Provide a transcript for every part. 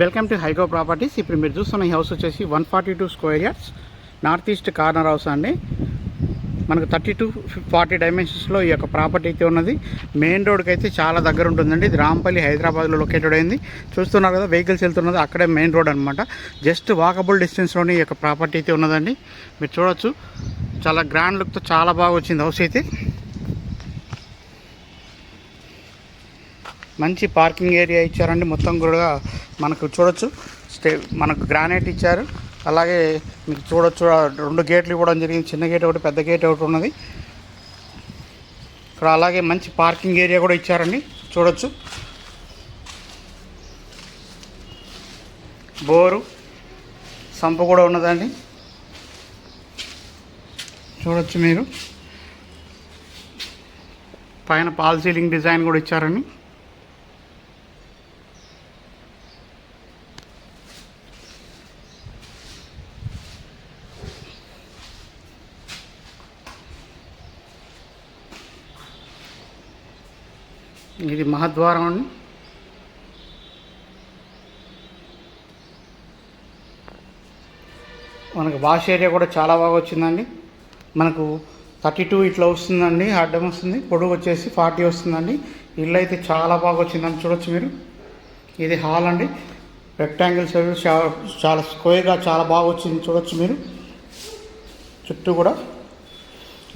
Welcome to హైగో properties. ఇప్పుడు మీరు చూస్తున్న ఈ హౌస్ వచ్చేసి one forty two square yards north east corner house అండి. మనకు థర్టీ టు ఫార్టీ డైమెన్షన్స్లో ఈ యొక్క ప్రాపర్టీ అయితే ఉన్నది. మెయిన్ రోడ్కి అయితే చాలా దగ్గర ఉంటుందండి. ఇది రాంపల్లి హైదరాబాద్లో లొకేటెడ్ అయింది. చూస్తున్నారు కదా వెహికల్స్ వెళ్తున్నది. అక్కడే మెయిన్ రోడ్ అనమాట జస్ట్ వాకబుల్ డిస్టెన్స్లోనే ఈ యొక్క ప్రాపర్టీ అయితే ఉన్నదండి. మీరు చూడొచ్చు. చాలా గ్రాండ్ లుక్తో చాలా బాగా వచ్చింది హౌస్ అయితే. మంచి పార్కింగ్ ఏరియా ఇచ్చారండి. మొత్తం కూడా మనకు చూడొచ్చు. స్టే మనకు గ్రానైట్ ఇచ్చారు. అలాగే మీకు చూడొచ్చు ఆ రెండు గేట్లు ఇవ్వడం జరిగింది. చిన్న గేట్ ఒకటి పెద్ద గేట్ ఒకటి ఉన్నది. ఇక్కడ అలాగే మంచి పార్కింగ్ ఏరియా కూడా ఇచ్చారండి. చూడొచ్చు. బోరు సంపు కూడా ఉన్నదండి. చూడొచ్చు మీరు. పైన పాల్ సీలింగ్ డిజైన్ కూడా ఇచ్చారండి. ఇది మహద్వారం అండి. మనకు వాష్ ఏరియా కూడా చాలా బాగా వచ్చిందండి. మనకు థర్టీ టూ ఇట్లా వస్తుందండి అడ్డం వస్తుంది పొడుగు వచ్చేసి ఫార్టీ వస్తుందండి. ఇల్లు అయితే చాలా బాగా వచ్చిందని చూడొచ్చు మీరు. ఇది హాల్ అండి. రెక్టాంగిల్ సైజు చాలా స్క్వేర్గా చాలా బాగా వచ్చింది చూడొచ్చు మీరు. చుట్టూ కూడా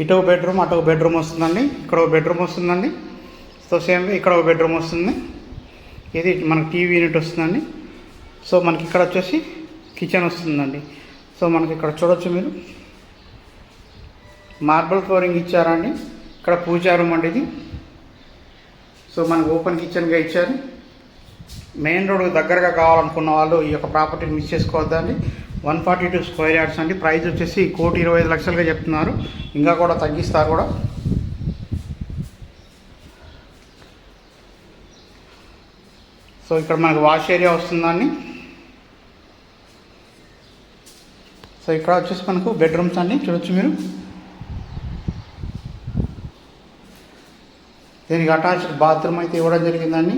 ఇటు ఒక బెడ్రూమ్ అటు ఒక బెడ్రూమ్ వస్తుందండి. ఇక్కడ ఒక బెడ్రూమ్ వస్తుందండి. సో సేమ్ ఇక్కడ ఒక బెడ్రూమ్ వస్తుంది. ఇది మనకి టీవీ యూనిట్ వస్తుందండి. సో మనకి ఇక్కడ వచ్చేసి కిచెన్ వస్తుందండి. సో మనకి ఇక్కడ చూడొచ్చు మీరు. మార్బల్ ఫ్లోరింగ్ ఇచ్చారండి ఇక్కడ పూజా రూమ్ అండి ఇది. సో మనకు ఓపెన్ కిచెన్గా ఇచ్చారు. మెయిన్ రోడ్ దగ్గరగా కావాలనుకున్న వాళ్ళు ఈ యొక్క ప్రాపర్టీని మిస్ చేసుకోవద్దండి one forty two square yards అండి. ప్రైస్ వచ్చేసి కోటి ఇరవై ఐదు లక్షలుగా చెప్తున్నారు. ఇంకా కూడా తగ్గిస్తారు కూడా. సో ఇక్కడ మనకు వాష్ ఏరియా వస్తుందండి. సో ఇక్కడ వచ్చేసి మనకు బెడ్రూమ్స్ అండి చూడొచ్చు మీరు. దీనికి అటాచ్డ్ బాత్రూమ్ అయితే ఇవ్వడం జరిగిందండి.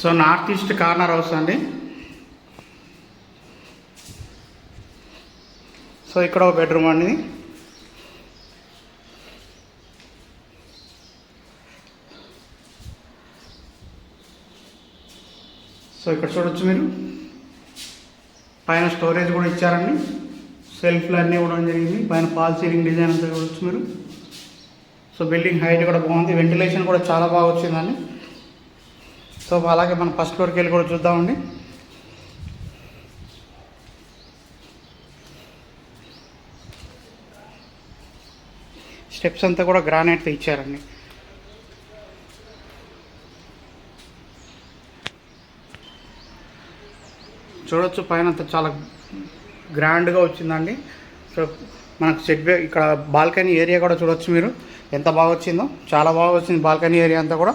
So north east corner house అండి. సో ఇక్కడ ఒక బెడ్రూమ్ అండి. సో ఇక్కడ చూడొచ్చు మీరు. పైన స్టోరేజ్ కూడా ఇచ్చారండి. సెల్ఫ్లు అన్నీ ఇవ్వడం జరిగింది. పైన పాల్ సీలింగ్ డిజైన్ అంతా చూడొచ్చు మీరు. సో బిల్డింగ్ హైట్ కూడా బాగుంది. వెంటిలేషన్ కూడా చాలా బాగా వచ్చిందండి. సో అలాగే మనం ఫస్ట్ ఫ్లోర్కి వెళ్ళి కూడా చూద్దామండి. స్టెప్స్ అంతా కూడా గ్రానైట్తో ఇచ్చారండి. చూడొచ్చు పైన అంతా చాలా గ్రాండ్గా వచ్చిందండి. సో మనకు సెట్ ఇక్కడ బాల్కనీ ఏరియా కూడా చూడొచ్చు మీరు. ఎంత బాగా వచ్చిందో చాలా బాగా వచ్చింది బాల్కనీ ఏరియా అంతా కూడా.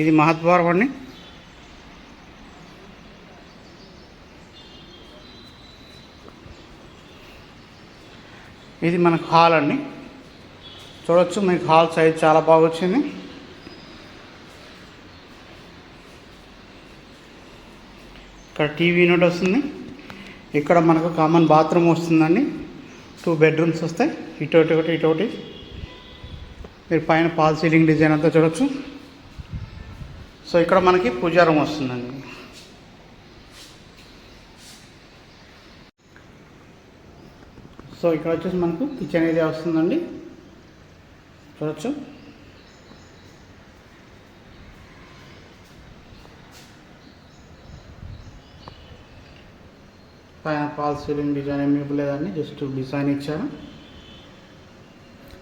ఇది మహద్వారం అండి. ఇది మనకు హాల్ అండి. చూడొచ్చు మీకు హాల్ సైజ్ చాలా బాగా వచ్చింది ఇక్కడ టీవీ యూనిట్ వస్తుంది. ఇక్కడ మనకు కామన్ బాత్రూమ్ వస్తుందండి. టూ బెడ్రూమ్స్ వస్తాయి. ఇటు ఒకటి ఒకటి ఇటు ఒకటి. మీరు పైన పాల్ సీలింగ్ డిజైన్ అంతా చూడొచ్చు. సో ఇక్కడ మనకి పూజా రూమ్ వస్తుందండి. సో ఇక్కడ వచ్చేసి మనకు కిచెన్ ఏరియా వస్తుందండి. చూడొచ్చు పైన ఫాల్ సీలింగ్ డిజైన్ ఏమి ఇవ్వలేదండి జస్ట్ డిజైన్ ఇచ్చారు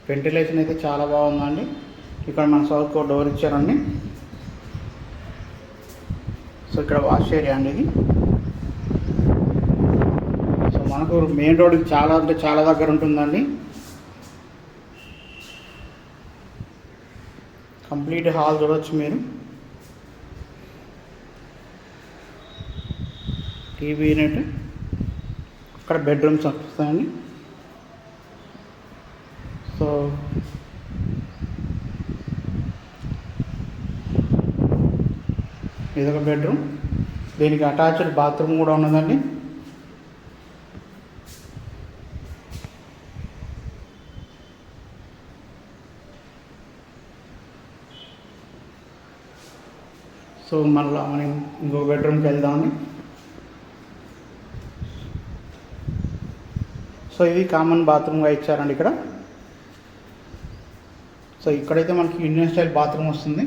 వెంటిలేషన్ అయితే చాలా బాగుందండి. ఇక్కడ మన సౌత్ డోర్ ఇచ్చారండి. సో ఇక్కడ వాష్ ఏరియా అండి ఇది. సో మనకు మెయిన్ రోడ్కి చాలా అంటే చాలా దగ్గర ఉంటుందండి. కంప్లీట్ హాల్ చూడవచ్చు మీరు. TV unit. అక్కడ బెడ్రూమ్స్ వస్తాయండి. సో ఇదొక బెడ్రూమ్. దీనికి అటాచ్డ్ బాత్రూమ్ కూడా ఉన్నదండి. సో మళ్ళీ మనం ఇంకో బెడ్రూమ్కి వెళ్దామని. సో ఇది కామన్ బాత్రూమ్గా ఇచ్చారండి ఇక్కడ. సో ఇక్కడైతే మనకి ఇండియన్ స్టైల్ బాత్రూమ్ వస్తుంది.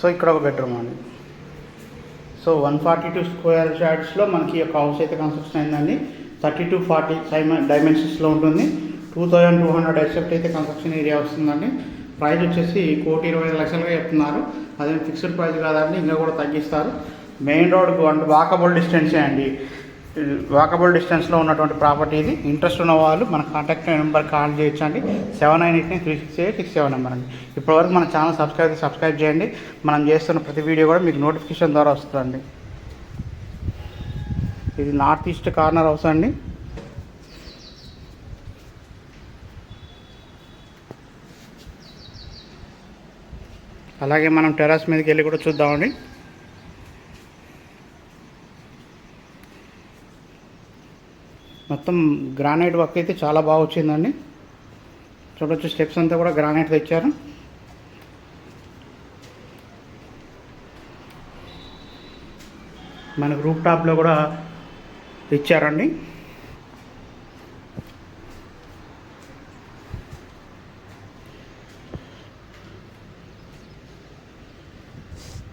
సో ఇక్కడ ఒక బెడ్రూమ్ అండి. So one forty two square షార్ట్స్లో మనకి ఒక హౌస్ అయితే కన్స్ట్రక్షన్ అయిందండి. థర్టీ టు ఫార్టీ డైమెన్షన్స్లో ఉంటుంది. Two thousand two hundred except అయితే కన్స్ట్రక్షన్ ఏరియా వస్తుందండి. ప్రైస్ వచ్చేసి కోటి ఇరవై ఐదు లక్షలుగా చెప్తున్నారు. అదే ఫిక్స్డ్ ప్రైస్ కాదండి ఇంకా కూడా తగ్గిస్తారు. మెయిన్ రోడ్కు అంటే వాకబుల్ డిస్టెన్సే అండి. వాకబుల్ డిస్టెన్స్లో ఉన్నటువంటి ప్రాపర్టీ ఇది. ఇంట్రెస్ట్ ఉన్న వాళ్ళు మన కాంటాక్ట్ నెంబర్ కాల్ చేయొచ్చు అండి seven nine eight three six eight six seven number అండి. ఇప్పటివరకు మన ఛానల్ సబ్స్క్రైబ్ సబ్స్క్రైబ్ చేయండి. మనం చేస్తున్న ప్రతి వీడియో కూడా మీకు నోటిఫికేషన్ ద్వారా వస్తుందండి. ఇది నార్త్ ఈస్ట్ కార్నర్ హౌస్ అండి. అలాగే మనం టెర్రస్ మీదకి వెళ్ళి కూడా చూద్దామండి. మొత్తం గ్రానైట్ వర్క్ అయితే చాలా బాగా వచ్చిందండి. చూడొచ్చు స్టెప్స్ అంతా కూడా గ్రానైట్ తెచ్చారు. మనకు రూప్ టాప్లో కూడా ఇచ్చారండి.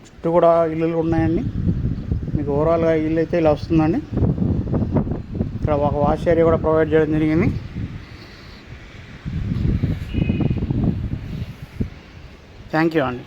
చుట్టూ కూడా ఇల్లులు ఉన్నాయండి. మీకు ఓవరాల్గా ఇల్లు అయితే ఇలా వస్తుందండి. ఇక్కడ ఒక వాష్ ఏరియా కూడా ప్రొవైడ్ చేయడం జరిగింది. థ్యాంక్ యూ అండి.